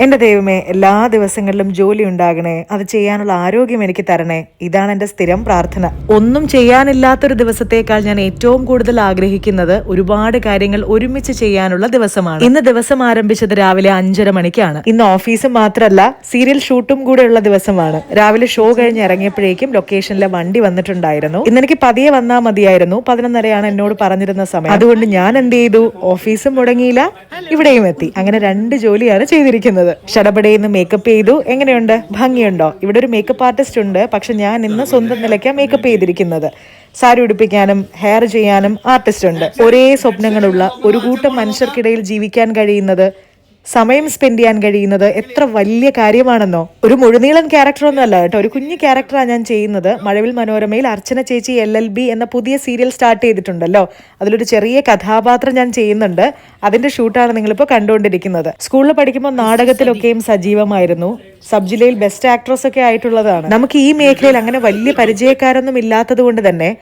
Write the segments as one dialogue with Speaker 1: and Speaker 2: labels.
Speaker 1: എന്റെ ദൈവമേ എല്ലാ ദിവസങ്ങളിലും ജോലി ഉണ്ടാകണേ അത് ചെയ്യാനുള്ള ആരോഗ്യം എനിക്ക് തരണേ. ഇതാണ് എന്റെ സ്ഥിരം പ്രാർത്ഥന. ഒന്നും ചെയ്യാനില്ലാത്തൊരു ദിവസത്തേക്കാൾ ഞാൻ ഏറ്റവും കൂടുതൽ ആഗ്രഹിക്കുന്നത് ഒരുപാട് കാര്യങ്ങൾ ഒരുമിച്ച് ചെയ്യാനുള്ള ദിവസമാണ്. ഇന്ന് ദിവസം ആരംഭിച്ചത് രാവിലെ അഞ്ചര മണിക്കാണ്. ഇന്ന് ഓഫീസ് മാത്രമല്ല സീരിയൽ ഷൂട്ടും കൂടെ ഉള്ള ദിവസമാണ്. രാവിലെ ഷോ കഴിഞ്ഞ് ഇറങ്ങിയപ്പോഴേക്കും ലൊക്കേഷനിലെ വണ്ടി വന്നിട്ടുണ്ടായിരുന്നു. ഇന്ന് എനിക്ക് പതിയെ വന്നാൽ മതിയായിരുന്നു. പതിനൊന്നരയാണ് എന്നോട് പറഞ്ഞിരുന്ന സമയം. അതുകൊണ്ട് ഞാൻ എന്ത് ചെയ്തു? ഓഫീസും മുടങ്ങിയില്ല ഇവിടെയും എത്തി. അങ്ങനെ രണ്ട് ജോലിയാണ് ചെയ്തിരിക്കുന്നത്. ഷടപടയിൽ മേക്കപ്പ് ചെയ്തു. എങ്ങനെയുണ്ട്? ഭംഗിയുണ്ടോ? ഇവിടെ ഒരു മേക്കപ്പ് ആർട്ടിസ്റ്റ് ഉണ്ട്. പക്ഷെ ഞാൻ ഇന്ന് സ്വന്തം നിലയ്ക്ക് മേക്കപ്പ് ചെയ്തിരിക്കുന്നത്. സാരി ഉടുപ്പിക്കാനും ഹെയർ ചെയ്യാനും ആർട്ടിസ്റ്റ് ഉണ്ട്. ഒരേ സ്വപ്നങ്ങളുള്ള ഒരു കൂട്ടം മനുഷ്യർക്കിടയിൽ ജീവിക്കാൻ കഴിയുന്നത് സമയം സ്പെൻഡ് ചെയ്യാൻ കഴിയുന്നത് എത്ര വലിയ കാര്യമാണെന്നോ. ഒരു മുഴുനീളൻ ക്യാരക്ടർ ഒന്നും അല്ല കേട്ടോ. ഒരു കുഞ്ഞു ക്യാരക്ടറാണ് ഞാൻ ചെയ്യുന്നത്. മഴവിൽ മനോരമയിൽ അർച്ചന ചേച്ചി എൽ എൽ ബി എന്ന പുതിയ സീരിയൽ സ്റ്റാർട്ട് ചെയ്തിട്ടുണ്ടല്ലോ. അതിലൊരു ചെറിയ കഥാപാത്രം ഞാൻ ചെയ്യുന്നുണ്ട്. അതിന്റെ ഷൂട്ടാണ് നിങ്ങളിപ്പോൾ കണ്ടുകൊണ്ടിരിക്കുന്നത്. സ്കൂളിൽ പഠിക്കുമ്പോൾ നാടകത്തിലൊക്കെയും സജീവമായിരുന്നു. സബ് ജില്ലയിൽ ബെസ്റ്റ് ആക്ട്രസ് ഒക്കെ ആയിട്ടുള്ളതാണ്. നമുക്ക് ഈ മേഖലയിൽ അങ്ങനെ വലിയ പരിചയക്കാരൊന്നും ഇല്ലാത്തത് കൊണ്ട് തന്നെ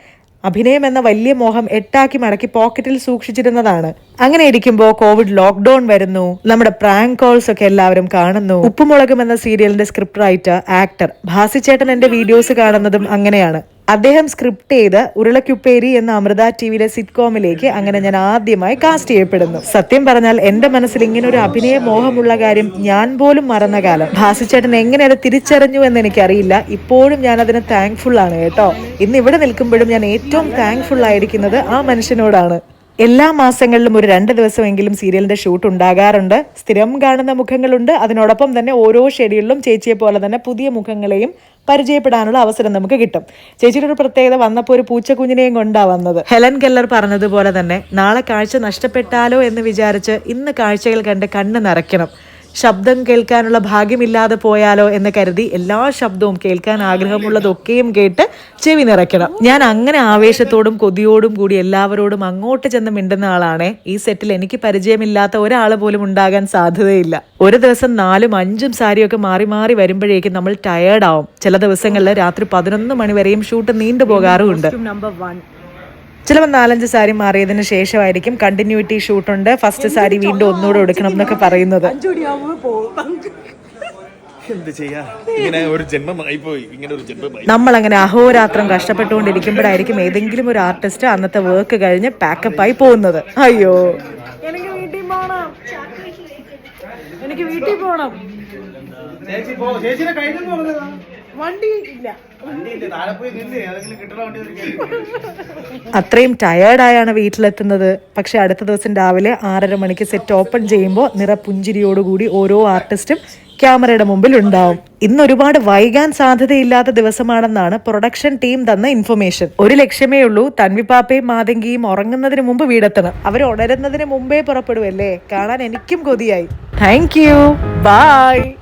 Speaker 1: അഭിനയം എന്ന വലിയ മോഹം എട്ടാക്കി മടക്കി പോക്കറ്റിൽ സൂക്ഷിച്ചിരുന്നതാണ്. അങ്ങനെ ഇരിക്കുമ്പോൾ കോവിഡ് ലോക്ക്ഡൌൺ വരുന്നു. നമ്മുടെ പ്രാങ്ക് കോൾസ് ഒക്കെ എല്ലാവരും കാണുന്നു. ഉപ്പുമുളകും എന്ന സീരിയലിന്റെ സ്ക്രിപ്റ്റ് റൈറ്റർ ആക്ടർ ഭാസിച്ചേട്ടൻ എന്റെ വീഡിയോസ് കാണുന്നതും അങ്ങനെയാണ്. അദ്ദേഹം സ്ക്രിപ്റ്റ് ചെയ്ത് ഉരുളക്കുപ്പേരി എന്ന അമൃത ടിവിയിലെ സിറ്റ്കോമിലേക്ക് അങ്ങനെ ഞാൻ ആദ്യമായി കാസ്റ്റ് ചെയ്യപ്പെടുന്നു. സത്യം പറഞ്ഞാൽ എന്റെ മനസ്സിൽ ഇങ്ങനെ ഒരു അഭിനയ മോഹമുള്ള കാര്യം ഞാൻ പോലും മറന്ന കാലം. ഭാസിച്ചേട്ടൻ എങ്ങനെ അത് തിരിച്ചറിഞ്ഞു എന്ന് എനിക്കറിയില്ല. ഇപ്പോഴും ഞാൻ അതിന് താങ്ക്ഫുൾ ആണ് കേട്ടോ. ഇന്ന് ഇവിടെ നിൽക്കുമ്പോഴും ഞാൻ ഏറ്റവും താങ്ക്ഫുൾ ആയിരിക്കുന്നത് ആ മനുഷ്യനോടാണ്. എല്ലാ മാസങ്ങളിലും ഒരു രണ്ട് ദിവസമെങ്കിലും സീരിയലിന്റെ ഷൂട്ട് ഉണ്ടാകാറുണ്ട്. സ്ഥിരം കാണുന്ന മുഖങ്ങളുണ്ട്. അതിനോടൊപ്പം തന്നെ ഓരോ ഷെഡ്യൂളിലും ചേച്ചിയെ പോലെ തന്നെ പുതിയ മുഖങ്ങളെയും പരിചയപ്പെടാനുള്ള അവസരം നമുക്ക് കിട്ടും. ചേച്ചിയുടെ ഒരു പ്രത്യേകത വന്നപ്പോൾ ഒരു പൂച്ചക്കുഞ്ഞിനെയും കൊണ്ടാണ് വന്നത്. ഹെലൻ കെല്ലർ പറഞ്ഞതുപോലെ തന്നെ നാളെ കാഴ്ച നഷ്ടപ്പെട്ടാലോ എന്ന് വിചാരിച്ച് ഇന്ന് കാഴ്ചകൾ കണ്ട് കണ്ണ് നിറയ്ക്കണം. ശബ്ദം കേൾക്കാനുള്ള ഭാഗ്യമില്ലാതെ പോയാലോ എന്ന് കരുതി എല്ലാ ശബ്ദവും കേൾക്കാൻ ആഗ്രഹമുള്ളതൊക്കെയും കേട്ട് ചെവി നിറയ്ക്കണം. ഞാൻ അങ്ങനെ ആവേശത്തോടും കൊതിയോടും കൂടി എല്ലാവരോടും അങ്ങോട്ട് ചെന്ന് മിണ്ടുന്ന ആളാണ്. ഈ സെറ്റിൽ എനിക്ക് പരിചയമില്ലാത്ത ഒരാൾ പോലും ഉണ്ടാകാൻ സാധ്യതയില്ല. ഒരു ദിവസം നാലും അഞ്ചും സാരിയൊക്കെ മാറി മാറി വരുമ്പോഴേക്കും നമ്മൾ ടയേർഡ് ആവും. ചില ദിവസങ്ങളിൽ രാത്രി പതിനൊന്ന് മണി വരെയും ഷൂട്ട് നീണ്ടുപോകാറുമുണ്ട്.
Speaker 2: നമ്പർ വൺ
Speaker 1: ചിലപ്പോൾ നാലഞ്ച് സാരി മാറിയതിന് ശേഷമായിരിക്കും കണ്ടിന്യൂറ്റി ഷൂട്ടുണ്ട് ഫസ്റ്റ് സാരി വീണ്ടും ഒന്നുകൂടെ എടുക്കണം എന്നൊക്കെ പറയുന്നത്.
Speaker 3: എന്ത് ചെയ്യാ? ഇങ്ങനെ ഒരു ജന്മമായി പോയി ഇങ്ങനെ ഒരു ജന്മമായി.
Speaker 1: നമ്മൾ അങ്ങനെ അഹോരാത്രം കഷ്ടപ്പെട്ടുകൊണ്ടിരിക്കുമ്പോഴായിരിക്കും ഏതെങ്കിലും ഒരു ആർട്ടിസ്റ്റ് അന്നത്തെ വർക്ക് കഴിഞ്ഞ് പാക്കപ്പ് ആയി പോകുന്നത്. അയ്യോ.
Speaker 2: എനിക്ക് വീട്ടിൽ പോകണം എനിക്ക് വീട്ടിൽ പോകണം
Speaker 3: ചേച്ചി പോ ചേച്ചിയുടെ കഴിഞ്ഞു
Speaker 2: വണ്ടി ഇല്ല.
Speaker 1: അത്രയും ടയേർഡായാണ് വീട്ടിലെത്തുന്നത്. പക്ഷെ അടുത്ത ദിവസം രാവിലെ ആറര മണിക്ക് സെറ്റ് ഓപ്പൺ ചെയ്യുമ്പോൾ നിറപുഞ്ചിരിയോടുകൂടി ഓരോ ആർട്ടിസ്റ്റും ക്യാമറയുടെ മുമ്പിൽ ഉണ്ടാവും. ഇന്ന് ഒരുപാട് വൈകാൻ സാധ്യതയില്ലാത്ത ദിവസമാണെന്നാണ് പ്രൊഡക്ഷൻ ടീം തന്ന ഇൻഫർമേഷൻ ഒരു ലക്ഷ്യമേ ഉള്ളൂ തൻവിപ്പാപ്പയും മാതങ്കിയും ഉറങ്ങുന്നതിന് മുമ്പ് വീടെത്തണം. അവർ ഉണരുന്നതിന് മുമ്പേ പുറപ്പെടുവല്ലേ? കാണാൻ എനിക്കും കൊതിയായി. Thank you by